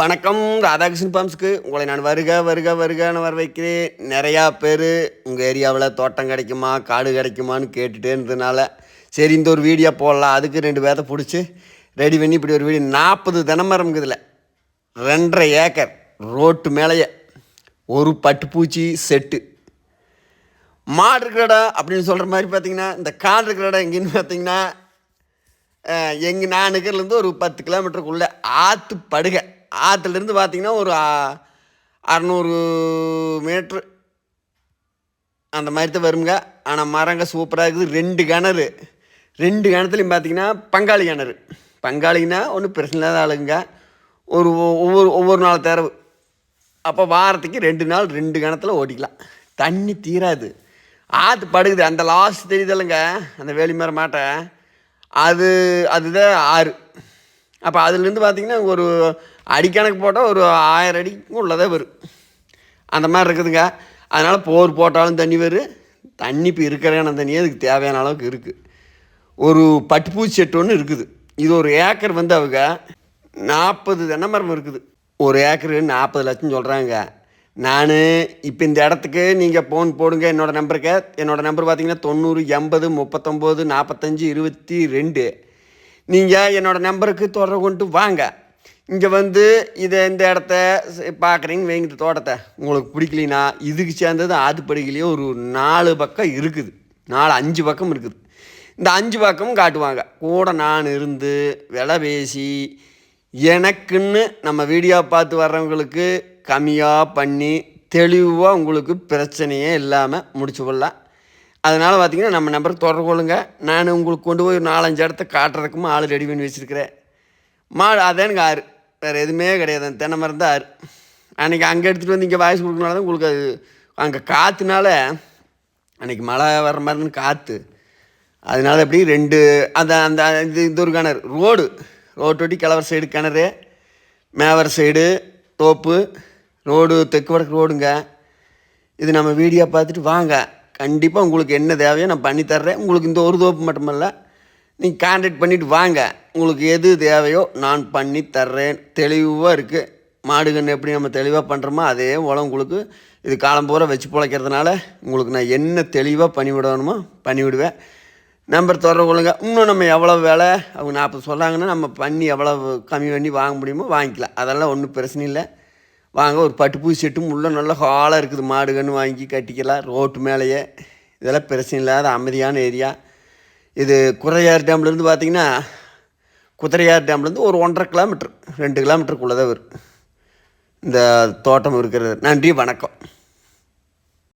வணக்கம். ராதாகிருஷ்ணன் பாம்ஸ்க்கு உங்களை நான் வருக வருக வருகன்னு வர வைக்கிறேன் நிறையா பேர் உங்கள் ஏரியாவில் தோட்டம் கிடைக்குமா காடு கிடைக்குமான்னு கேட்டுகிட்டே இருந்ததுனால சரி இந்த ஒரு வீடியோ போடலாம். அதுக்கு ரெண்டு பேர்த்த பிடிச்சி ரெடி பண்ணி இப்படி ஒரு வீடியோ நாற்பது தினமரம் இதில் ரெண்டரை ஏக்கர் ரோட்டு மேலேயே ஒரு பட்டுப்பூச்சி செட்டு. மாடு இருக்கிற இடம் அப்படின்னு சொல்கிற மாதிரி பார்த்தீங்கன்னா இந்த காடு இருக்கிற இடம் எங்கேன்னு பார்த்தீங்கன்னா எங்கள் நான் இருக்கிறதுலேருந்து ஒரு பத்து கிலோமீட்டருக்குள்ளே ஆற்று படுகை ஆற்றுலேருந்து பார்த்தீங்கன்னா ஒரு அறநூறு மீட்ரு. அந்த மாதிரி தான் வருங்க ஆனால் மரங்க சூப்பராக இருக்குது. ரெண்டு கிணறு. ரெண்டு கிணத்துலையும் பார்த்தீங்கன்னா பங்காளி கிணறு. பங்காளின்னா ஒன்றும் பிரச்சனை இல்லாத ஆளுங்க. ஒரு ஒவ்வொரு ஒவ்வொரு நாள் தேர்வு. அப்போ வாரத்துக்கு ரெண்டு நாள் ரெண்டு கிணத்துல ஓடிக்கலாம். தண்ணி தீராது. ஆற்று படுகுது. அந்த லாஸ்ட் தெரியுதில்லைங்க அந்த வேலிமர மாட்டை. அது அதுதான் ஆறு. அப்போ அதுலேருந்து பார்த்திங்கன்னா ஒரு அடிக்கணக்கு போட்டால் ஒரு ஆயிரம் அடிக்கும் உள்ளதே வரும் அந்த மாதிரி இருக்குதுங்க. அதனால் போர் போட்டாலும் தண்ணி வரும் தண்ணி இப்போ இருக்கிற தண்ணியே அதுக்கு தேவையான அளவுக்கு இருக்குது ஒரு பட்டுப்பூச்சி செட்டு ஒன்று இருக்குது. இது ஒரு ஏக்கர் வந்து அவங்க நாற்பது தென்னை மரம் இருக்குது. ஒரு ஏக்கரு நாற்பது லட்சம் சொல்கிறாங்க நான் இப்போ இந்த இடத்துக்கு நீங்கள் ஃபோன் போடுங்க. என்னோடய நம்பருக்கு என்னோடய நம்பர் பார்த்தீங்கன்னா தொண்ணூறு எண்பது முப்பத்தொம்போது நாற்பத்தஞ்சு இருபத்தி ரெண்டு. நீங்கள் என்னோடய நம்பருக்கு தொடர்பு கொண்டு வாங்க. இங்கே வந்து இதை இந்த இடத்த பார்க்குறீங்க வைங்க தோட்டத்தை. உங்களுக்கு பிடிக்கலினா இதுக்கு சேர்ந்தது ஆத்துப்படிகளையே ஒரு நாலு பக்கம் இருக்குது. நாலு அஞ்சு பக்கம் இருக்குது. இந்த அஞ்சு பக்கமும் காட்டுவாங்க. கூட நான் இருந்து விலை பேசி எனக்குன்னு நம்ம வீடியோ பார்த்து வர்றவங்களுக்கு கம்மியாக பண்ணி தெளிவாக உங்களுக்கு பிரச்சனையே இல்லாமல் முடிச்சு கொள்ளலாம் அதனால் பார்த்தீங்கன்னா நம்ம நம்பருக்கு தொடர்பு கொள்ளுங்க. நான் உங்களுக்கு கொண்டு போய் நாலஞ்சு இடத்த காட்டுறதுக்கும் ஆள் ரெடி பண்ணி வச்சுருக்கிறேன். மாடு அதே எனக்கு ஆறு. வேறு எதுவுமே கிடையாது. அந்த தென்னை மரம் தான். அன்றைக்கி அங்கே எடுத்துகிட்டு வந்து இங்கே வாய்ஸ் கொடுக்கனால தான் உங்களுக்கு அது அங்கே காற்றுனால அன்றைக்கி மழை வர்ற மாதிரின்னு காற்று அதனால எப்படி ரெண்டு அந்த அந்த இது இது ஒரு கிணறு ரோடு. ரோட்டொட்டி கிழவர் சைடு கிணறு மேவர் சைடு தோப்பு ரோடு தெற்கு வடக்கு ரோடுங்க. இது நம்ம வீடியோ பார்த்துட்டு வாங்க. கண்டிப்பாக உங்களுக்கு என்ன தேவையோ நான் பண்ணித்தர்றேன் உங்களுக்கு இந்த ஒரு தோப்பு மட்டுமல்ல நீங்கள் கான்டாக்ட் பண்ணிவிட்டு வாங்க. உங்களுக்கு எது தேவையோ நான் பண்ணி தர்றேன். தெளிவாக இருக்குது மாடு கன்று எப்படி நம்ம தெளிவாக பண்ணுறோமோ அதே போல் உங்களுக்கு இது காலம் பூரா வச்சு பிழைக்கிறதுனால உங்களுக்கு நான் என்ன தெளிவாக பண்ணி விடணுமோ நம்பர் தொடர்பு கொள்ளுங்க. இன்னும் நம்ம எவ்வளோ வேலை? அவங்க நாற்பது சொன்னாங்கன்னா நம்ம பண்ணி எவ்வளோ கம்மி பண்ணி வாங்க முடியுமோ வாங்கிக்கலாம். அதெல்லாம் ஒன்றும் பிரச்சனை இல்லை. வாங்க ஒரு பட்டுப்பூ செட்டும் உள்ளே நல்ல ஹாலாக இருக்குது. மாடு கன்று வாங்கி கட்டிக்கலாம். ரோட்டு மேலேயே. இதெல்லாம் பிரச்சனை இல்லாத அமைதியான ஏரியா. இது குறையார் டேம்லேருந்து பார்த்தீங்கன்னா குதிரையார் டேம்லேருந்து ஒரு ஒன்றரை கிலோமீட்டர் ரெண்டு கிலோமீட்டருக்குள்ளே தான் வரும் இந்த தோட்டம் இருக்கிறது. நன்றி வணக்கம்.